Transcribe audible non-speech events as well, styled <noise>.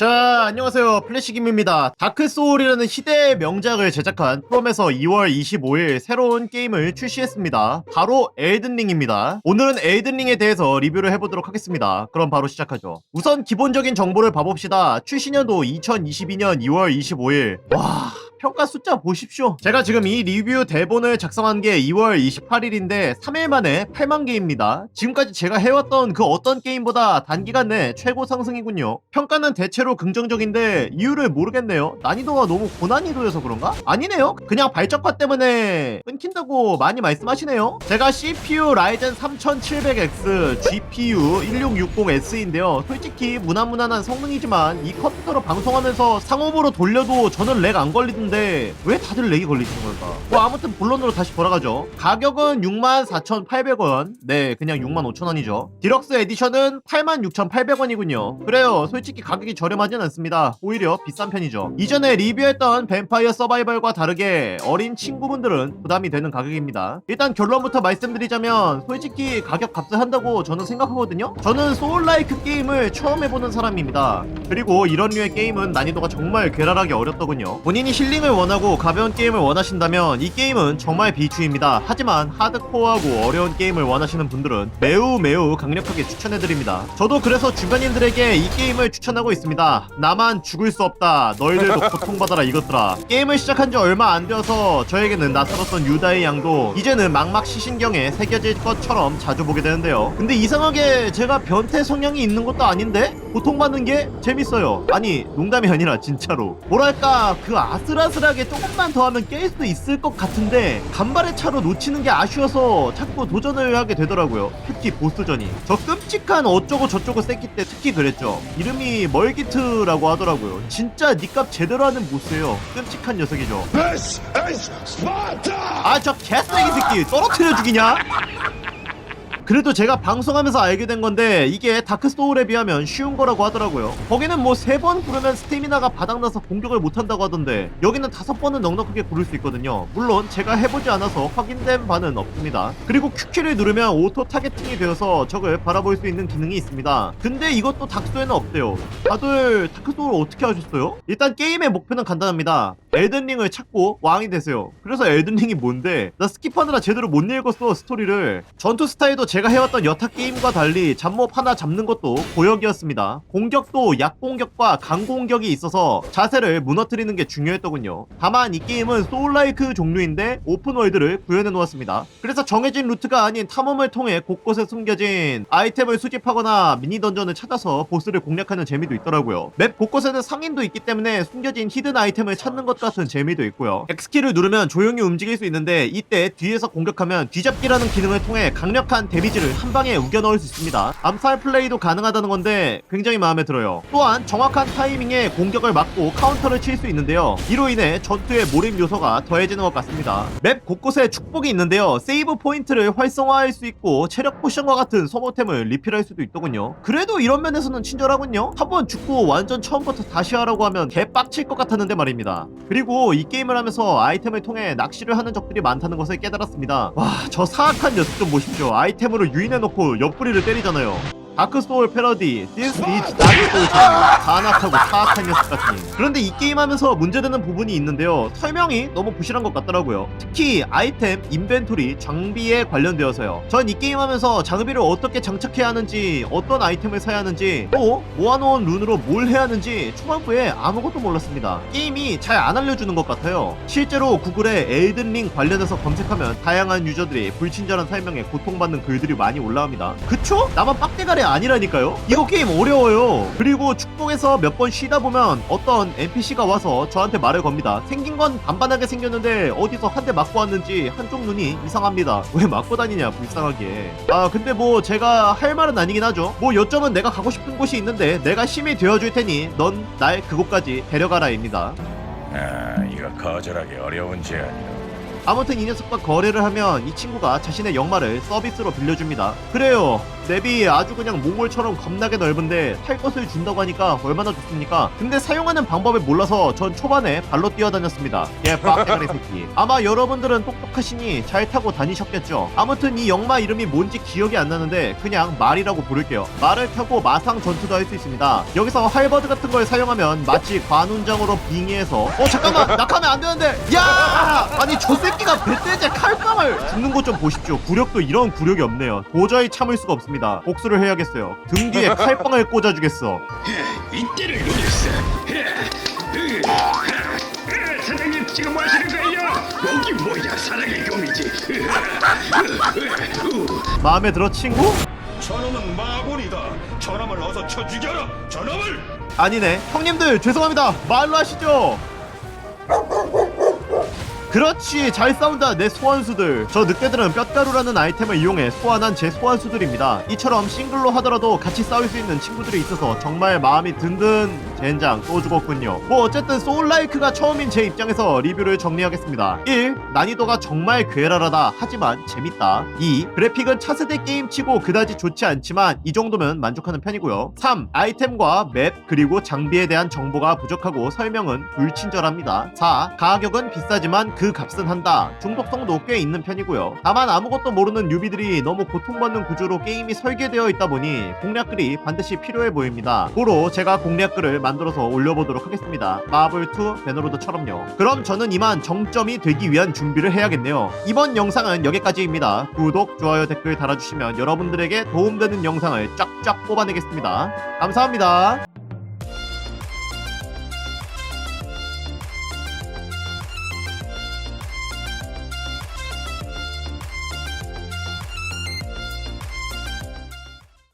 자, 안녕하세요. 플래시 김입니다. 다크 소울이라는 시대의 명작을 제작한 프롬에서 2월 25일 새로운 게임을 출시했습니다. 바로 엘든 링입니다. 오늘은 엘든 링에 대해서 리뷰를 해보도록 하겠습니다. 그럼 바로 시작하죠. 우선 기본적인 정보를 봐봅시다. 출시년도 2022년 2월 25일. 와... 평가 숫자 보십시오. 제가 지금 이 리뷰 대본을 작성한 게 2월 28일인데 3일 만에 8만 개입니다. 지금까지 제가 해왔던 그 어떤 게임보다 단기간 내 최고 상승이군요. 평가는 대체로 긍정적인데 이유를 모르겠네요. 난이도가 너무 고난이도여서 그런가? 아니네요. 그냥 발전가 때문에 끊긴다고 많이 말씀하시네요. 제가 CPU 라이젠 3700X, GPU 1660S인데요. 솔직히 무난무난한 성능이지만 이 컴퓨터로 방송하면서 상업으로 돌려도 저는 렉 안 걸리던데 왜 다들 렉이 걸리시는 걸까? 뭐 아무튼 본론으로 다시 돌아가죠. 가격은 64,800원. 네, 그냥 65,000원이죠. 디럭스 에디션은 86,800원이군요. 그래요. 솔직히 가격이 저렴하진 않습니다. 오히려 비싼 편이죠. 이전에 리뷰했던 뱀파이어 서바이벌과 다르게 어린 친구분들은 부담이 되는 가격입니다. 일단 결론부터 말씀드리자면 솔직히 가격 값을 한다고 저는 생각하거든요. 저는 소울라이크 게임을 처음 해보는 사람입니다. 그리고 이런 류의 게임은 난이도가 정말 괴랄하게 어렵더군요. 본인이 힐링을 원하고 가벼운 게임을 원하신다면 이 게임은 정말 비추입니다. 하지만 하드코어하고 어려운 게임을 원하시는 분들은 매우 매우 강력하게 추천해드립니다. 저도 그래서 주변인들에게 이 게임을 추천하고 있습니다. 나만 죽을 수 없다. 너희들도 고통받아라 <laughs> 이것들아. 게임을 시작한 지 얼마 안 되어서 저에게는 낯설었던 유다의 양도 이제는 막막 시신경에 새겨질 것처럼 자주 보게 되는데요. 근데 이상하게 제가 변태 성향이 있는 것도 아닌데 고통받는 게 재밌어요. 아니 농담이 아니라 진짜로. 뭐랄까 그 아슬아슬 하게 조금만 더 하면 깰 수도 있을 것 같은데 간발의 차로 놓치는 게 아쉬워서 자꾸 도전을 하게 되더라고요. 특히 보스전이. 저 끔찍한 어쩌고 저쩌고 세기 때 특히 그랬죠. 이름이 멀기트라고 하더라고요. 진짜 니값 제대로 하는 보스예요. 끔찍한 녀석이죠. 아 저 개쓰레기 새끼 떨어뜨려 죽이냐? 그래도 제가 방송하면서 알게 된 건데 이게 다크소울에 비하면 쉬운 거라고 하더라고요. 거기는 뭐 세 번 부르면 스태미나가 바닥나서 공격을 못한다고 하던데 여기는 다섯 번은 넉넉하게 부를 수 있거든요. 물론 제가 해보지 않아서 확인된 바는 없습니다. 그리고 Q키를 누르면 오토 타겟팅이 되어서 적을 바라볼 수 있는 기능이 있습니다. 근데 이것도 닥소에는 없대요. 다들 다크소울 어떻게 하셨어요? 일단 게임의 목표는 간단합니다. 엘든링을 찾고 왕이 되세요. 그래서 엘든링이 뭔데? 나 스킵하느라 제대로 못 읽었어 스토리를. 전투 스타일도 제가 해왔던 여타 게임과 달리 잡몹 하나 잡는 것도 고역이었습니다. 공격도 약공격과 강공격이 있어서 자세를 무너뜨리는 게 중요했더군요. 다만 이 게임은 소울라이크 종류인데 오픈월드를 구현해 놓았습니다. 그래서 정해진 루트가 아닌 탐험을 통해 곳곳에 숨겨진 아이템을 수집하거나 미니 던전을 찾아서 보스를 공략하는 재미도 있더라고요. 맵 곳곳에는 상인도 있기 때문에 숨겨진 히든 아이템을 찾는 것 같은 재미도 있고요. X키를 누르면 조용히 움직일 수 있는데 이때 뒤에서 공격하면 뒤잡기라는 기능을 통해 강력한 데미 지를 한 방에 우겨 넣을 수 있습니다. 암살 플레이도 가능하다는 건데 굉장히 마음에 들어요. 또한 정확한 타이밍에 공격을 막고 카운터를 칠 수 있는데요. 이로 인해 전투의 몰입 요소가 더해지는 것 같습니다. 맵 곳곳에 축복이 있는데요. 세이브 포인트를 활성화할 수 있고 체력 포션과 같은 소모템을 리필할 수도 있더군요. 그래도 이런 면에서는 친절하군요. 한번 죽고 완전 처음부터 다시 하라고 하면 개빡칠 것 같았는데 말입니다. 그리고 이 게임을 하면서 아이템을 통해 낚시를 하는 적들이 많다는 것을 깨달았습니다. 와 저 사악한 녀석 좀 보십시오. 아이템 으로 유인해놓고 옆구리를 때리잖아요 다크소울 패러디 This is 다크소울처럼 간악하고 사악한 녀석 같으니 그런데 이 게임 하면서 문제되는 부분이 있는데요. 설명이 너무 부실한 것 같더라고요. 특히 아이템, 인벤토리, 장비에 관련되어서요. 전 이 게임 하면서 장비를 어떻게 장착해야 하는지 어떤 아이템을 사야 하는지 또 모아놓은 룬으로 뭘 해야 하는지 초반부에 아무것도 몰랐습니다. 게임이 잘 안 알려주는 것 같아요. 실제로 구글에 엘든링 관련해서 검색하면 다양한 유저들이 불친절한 설명에 고통받는 글들이 많이 올라옵니다. 그쵸? 나만 빡대가리 아니라니까요? 이거 게임 어려워요. 그리고 축복에서 몇 번 쉬다 보면 어떤 NPC가 와서 저한테 말을 겁니다. 생긴 건 반반하게 생겼는데 어디서 한 대 맞고 왔는지 한쪽 눈이 이상합니다. <laughs> 왜 맞고 다니냐 불쌍하게. 아 근데 뭐 제가 할 말은 아니긴 하죠. 뭐 요점은 내가 가고 싶은 곳이 있는데 내가 힘이 되어줄 테니 넌 날 그곳까지 데려가라입니다. 아, 이거 거절하기 어려운 제안이다. 아무튼 이 녀석과 거래를 하면 이 친구가 자신의 역마를 서비스로 빌려줍니다. 그래요. 맵이 아주 그냥 몽골처럼 겁나게 넓은데 탈 것을 준다고 하니까 얼마나 좋습니까? 근데 사용하는 방법을 몰라서 전 초반에 발로 뛰어다녔습니다. 예, 빡대가리 <laughs> 새끼. 아마 여러분들은 똑똑하시니 잘 타고 다니셨겠죠. 아무튼 이 역마 이름이 뭔지 기억이 안 나는데 그냥 말이라고 부를게요. 말을 타고 마상 전투도 할 수 있습니다. 여기서 할버드 같은 걸 사용하면 마치 관훈장으로 빙의해서 어 잠깐만 낙하면 안 되는데 야 아니 저 새끼가 배때제 칼빵을 죽는 것좀 보십시오. 구력도 이런 구력이 없네요. 도저히 참을 수가 없습니다. 복수를 해야겠어요. 등 뒤에 <laughs> 칼빵을 꽂아주겠어. 이때를 노렸어. 사장님 지금 뭐 하시는 거예요? 여기 뭐야 사랑의 경이지. 마음에 들어 친구? 저놈은 마군이다. 저놈을 어서 쳐 죽여라. 저놈을. 아니네. 형님들 죄송합니다. 말로 하시죠. 그렇지 잘 싸운다 내 소환수들. 저 늑대들은 뼛가루라는 아이템을 이용해 소환한 제 소환수들입니다. 이처럼 싱글로 하더라도 같이 싸울 수 있는 친구들이 있어서 정말 마음이 든든 젠장 또 죽었군요 뭐 어쨌든 소울라이크가 처음인 제 입장에서 리뷰를 정리하겠습니다 1. 난이도가 정말 괴랄하다 하지만 재밌다 2. 그래픽은 차세대 게임치고 그다지 좋지 않지만 이 정도면 만족하는 편이고요 3. 아이템과 맵 그리고 장비에 대한 정보가 부족하고 설명은 불친절합니다 4. 가격은 비싸지만 그 값은 한다 중독성도 꽤 있는 편이고요 다만 아무것도 모르는 뉴비들이 너무 고통받는 구조로 게임이 설계되어 있다 보니 공략글이 반드시 필요해 보입니다 고로 제가 공략글을 만들어서 올려보도록 하겠습니다. 마블2 배너로드처럼요. 그럼 저는 이만 정점이 되기 위한 준비를 해야겠네요. 이번 영상은 여기까지입니다. 구독 좋아요 댓글 달아주시면 여러분들에게 도움되는 영상을 쫙쫙 뽑아내겠습니다. 감사합니다